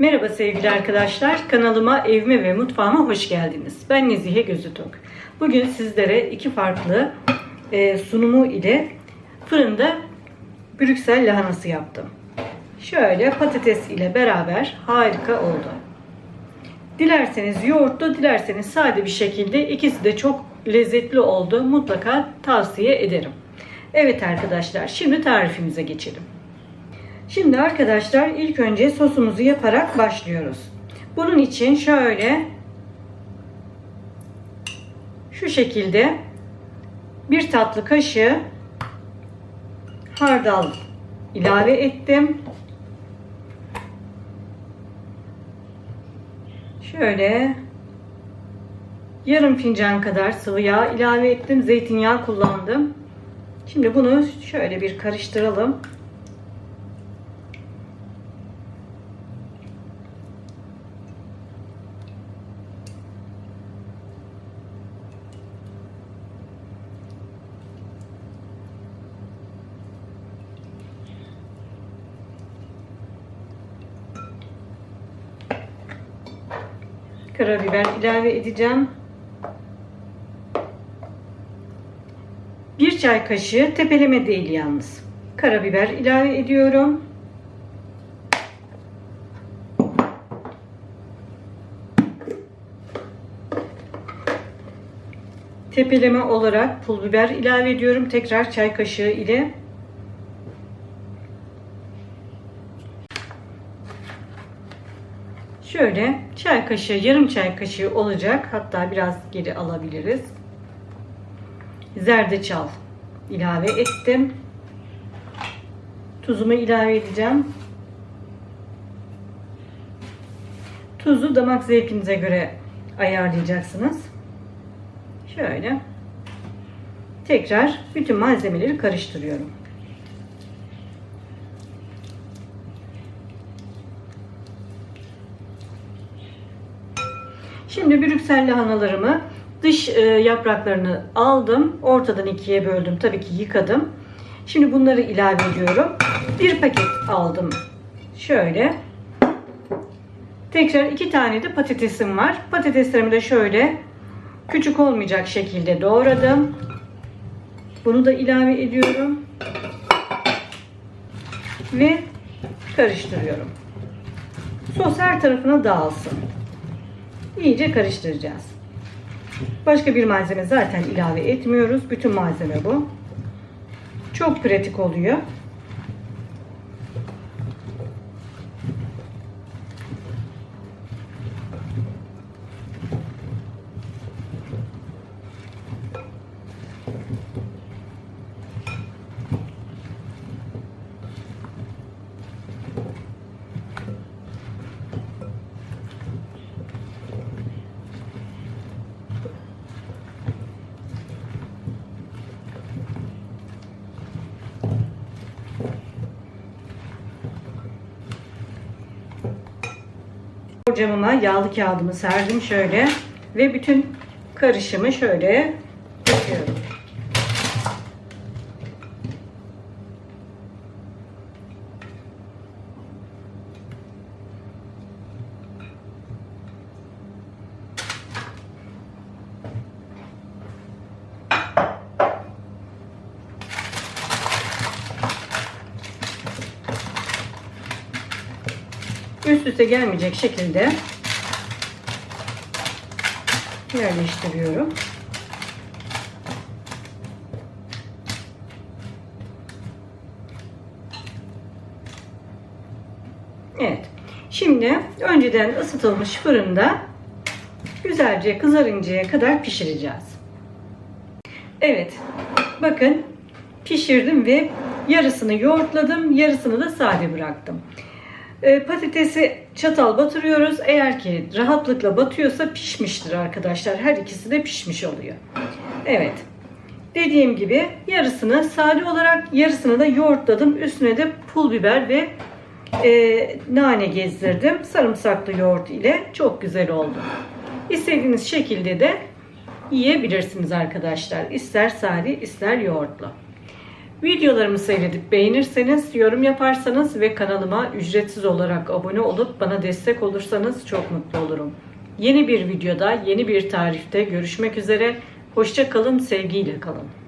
Merhaba sevgili arkadaşlar. Kanalıma, evime ve mutfağıma hoş geldiniz. Ben Nezihe Gözütok. Bugün sizlere iki farklı e, sunumu ile fırında Brüksel lahanası yaptım. Şöyle patates ile beraber harika oldu. Dilerseniz yoğurtlu, dilerseniz sade bir şekilde ikisi de çok lezzetli oldu. Mutlaka tavsiye ederim. Evet arkadaşlar, şimdi tarifimize geçelim. Şimdi arkadaşlar ilk önce sosumuzu yaparak başlıyoruz. Bunun için şöyle şu şekilde bir tatlı kaşığı hardal ilave ettim. Şöyle yarım fincan kadar sıvı yağ ilave ettim. Zeytinyağı kullandım. Şimdi bunu şöyle bir karıştıralım. Karabiber ilave edeceğim. Bir çay kaşığı tepeleme değil yalnız. Karabiber ilave ediyorum. Tepeleme olarak pul biber ilave ediyorum. Tekrar çay kaşığı ile Şöyle çay kaşığı, yarım çay kaşığı olacak. Hatta biraz geri alabiliriz. Zerdeçal ilave ettim. Tuzumu ilave edeceğim. Tuzu damak zevkinize göre ayarlayacaksınız. Şöyle. Tekrar bütün malzemeleri karıştırıyorum. Şimdi Brüksel lahanalarımı dış e, yapraklarını aldım. Ortadan ikiye böldüm. Tabii ki yıkadım. Şimdi bunları ilave ediyorum. Bir paket aldım. Şöyle. Tekrar iki tane de patatesim var. Patateslerimi de şöyle küçük olmayacak şekilde doğradım. Bunu da ilave ediyorum. Ve karıştırıyorum. Sos her tarafına dağılsın. İyice karıştıracağız. Başka bir malzeme zaten ilave etmiyoruz. Bütün malzeme bu. Çok pratik oluyor. Camıma yağlı kağıdımı serdim şöyle ve bütün karışımı şöyle döküyorum. Üst üste gelmeyecek şekilde yerleştiriyorum. Evet. Şimdi önceden ısıtılmış fırında güzelce kızarıncaya kadar pişireceğiz. Evet. Bakın pişirdim ve yarısını yoğurtladım, yarısını da sade bıraktım. E, patatesi çatal batırıyoruz. Eğer ki rahatlıkla batıyorsa pişmiştir arkadaşlar. Her ikisi de pişmiş oluyor. Evet. Dediğim gibi yarısını sade olarak yarısını da yoğurtladım. Üstüne de pul biber ve e, nane gezdirdim. Sarımsaklı yoğurt ile çok güzel oldu. İstediğiniz şekilde de yiyebilirsiniz arkadaşlar. İster sade ister yoğurtlu. Videolarımı seyredip beğenirseniz, yorum yaparsanız ve kanalıma ücretsiz olarak abone olup bana destek olursanız çok mutlu olurum. Yeni bir videoda, yeni bir tarifte görüşmek üzere. Hoşça kalın, sevgiyle kalın.